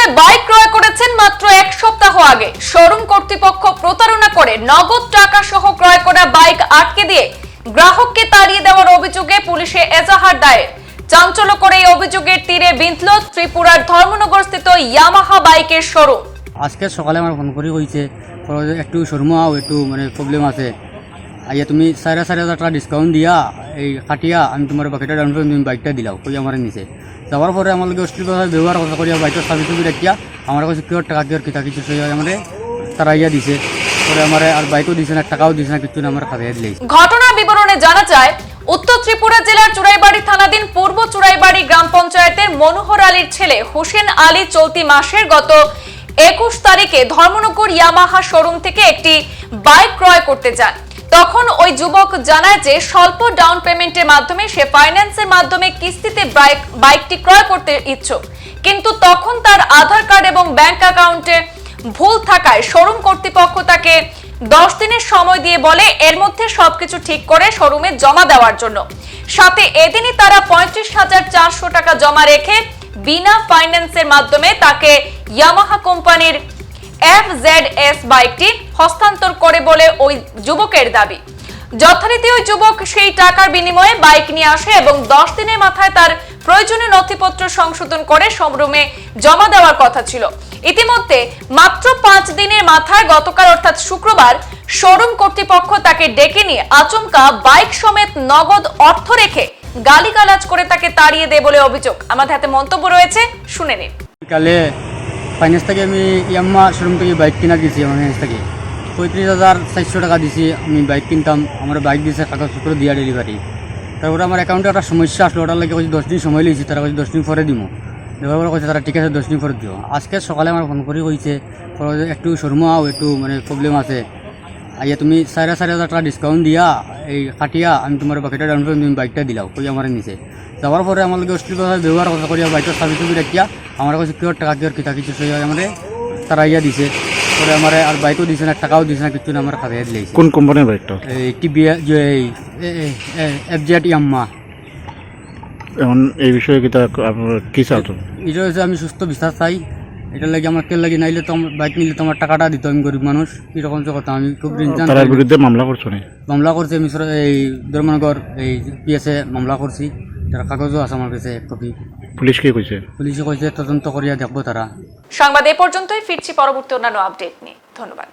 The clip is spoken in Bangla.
ফাইন্যান্সে বাইক ক্রয় করেছেন মাত্র এক সপ্তাহ আগে। শোরুম কর্তৃপক্ষ প্রতারণা করে নগদ টাকা সহ ক্রয় করা বাইক আটকে দিয়ে গ্রাহককে তাড়িয়ে দেওয়ার অভিযোগে পুলিশে এজাহার দায়ের। চাঞ্চল্য করে এই অভিযোগের তীরে বিঁধল ত্রিপুরার ধর্মনগরস্থিত ইয়ামাহা বাইকের শোরুম। আজকে সকালে আমার ফোন করি হয়েছে একটু শর্মাও একটু মানে প্রবলেম আছে। আইয়া তুমি সাড়ে চারি হাজার টাকা ডিসকাউন্ট দিয়া, এই কাটিয়া, আমি তোমার বাকিটা ডাউন পেমেন্ট তুমি বাইকটা দিলাও কই আমার নিচে। যাওয়ার পরে আমার লগে ভাষা ব্যবহার কথা করিয়া বাইকের সার্ভিস রাখিয়া আমার কাছে কিয় টাকা কিয় কিতা কিছু সেই আমারে তারা ইয়া দিছে। পরে আমার আর বাইকও দিছে না, টাকাও দিছে না, কিছু না আমার খাতাইয়া দিলেই ঘটনার বিবরণে জানা যায় উত্তর ত্রিপুরা জেলার চুড়াইবাড়ি থানাধীন পূর্ব চুড়াইবাড়ি গ্রাম পঞ্চায়েতের মনোহর আলীর ছেলে হোসেন আলী চলতি মাসের গত একুশ তারিখে ধর্মনগর ইয়ামাহা শোরুম থেকে একটি বাইক ক্রয় করতে যান। তখন ওই যুবক জানায় যে স্বল্প ডাউন পেমেন্টের মাধ্যমে সে ফাইন্যান্সের মাধ্যমে কিস্তিতে বাইক বাইকটি ক্রয় করতে ইচ্ছুক। কিন্তু তখন তার আধার কার্ড এবং ব্যাংক অ্যাকাউন্টে ভুল থাকায় শোরুম কর্তৃপক্ষ তাকে দশ দিনের সময় দিয়ে বলে, এর মধ্যে সবকিছু ঠিক করে শোরুমে জমা দেওয়ার জন্য। সাথে এদিনই তারা পঁয়ত্রিশ হাজার চারশো টাকা জমা রেখে বিনা ফাইন্যান্সের মাধ্যমে তাকে ইয়ামাহা কোম্পানির এফ জেড এস বাইকটি হস্তান্তর করে বলে ওই যুবকের দাবি। যথারীতি ওই যুবক সেই টাকার বিনিময়ে বাইক নিয়ে আসে এবং দশ দিনের মাথায় তার প্রয়োজনীয় নথিপত্র সংশোধন করে শোরুমে জমা দেওয়ার কথা ছিল। ইতিমধ্যে মাত্র পাঁচ দিনের মাথায় গতকাল অর্থাৎ শুক্রবার শোরুম কর্তৃপক্ষ তাকে ডেকে নিয়ে আচমকা বাইক সমেত নগদ অর্থ রেখে গালিগালাজ করে তাকে তাড়িয়ে দেয় বলে অভিযোগ। আমাদের হাতে মন্তব্য রয়েছে, শুনে নিন। কালে ফাইন্যান্স থেকে আমি ইয়াম্মা শোরুম থেকে বাইক কিনা দিয়েছি আমার ফাইন্যান্স থেকে। পঁয়ত্রিশ হাজার চারশো টাকা দিয়েছি আমি বাইক কিনতাম। আমার বাইক দিয়েছে কাগজপত্র দিয়া ডেলিভারি তারপরে আমার অ্যাকাউন্টে একটা সমস্যা আসলো, ওটার লাগে কিছু দশ দিন সময় লিয়েছি তারা কিছু দশ দিন পরে দিব দেওয়ার পরে কইছে তারা ঠিক আছে, দশ দিন পরে দিও। আজকে সকালে আমার ফোন করে কইছে একটু শর্মা একটু মানে প্রবলেম আছে। আইয়া তুমি চারে চারি হাজার টাকা ডিসকাউন্ট দিয়া এই কাটিয়া আমি তোমার বাকিটা ডাউন পেমেন্ট তুমি বাইকটা দিলাও কই আমার নিচে। যাওয়ার পরে আমার লগে অশ্লীল ভাষা ব্যবহার কথা করিয়া বাইকের সার্ভিস তুমি রাখিয়া আমার কাছে কিয় টাকা কিয় কিতা কিছু সেই আমারে তারা ইয়া দিছে। পরে আমার আর বাইকও দিছে না টাকাও দিছে না কিছু না আমার খাতাইয়া দিলেই কোন কোম্পানির বাইকটা এই যে এই এফ জেড ইয়াম্মা এখন এই বিষয়ে কি তা আপনার কি চালতো এটা হচ্ছে আমি সুস্থ বিশ্বাস চাই এটার লাগে আমার তেল লাগে নাইলে তো আমার বাইক নিলে তোমার টাকাটা দিত আমি গরিব মানুষ। এরকম যে কথা আমি খুব রিনজান তার বিরুদ্ধে মামলা করছ মামলা করছি আমি এই ধর্মনগর এই পিএসএ মামলা করছি। তার কাগজও আছে আমার কাছে এক কপি। পুলিশকে কইছে? পুলিশে কইছে তদন্ত করিয়া দেখব তারা। সংবাদ এ পর্যন্তই ফিরছি পরবর্তী অন্যান্য আপডেট নিয়ে। ধন্যবাদ।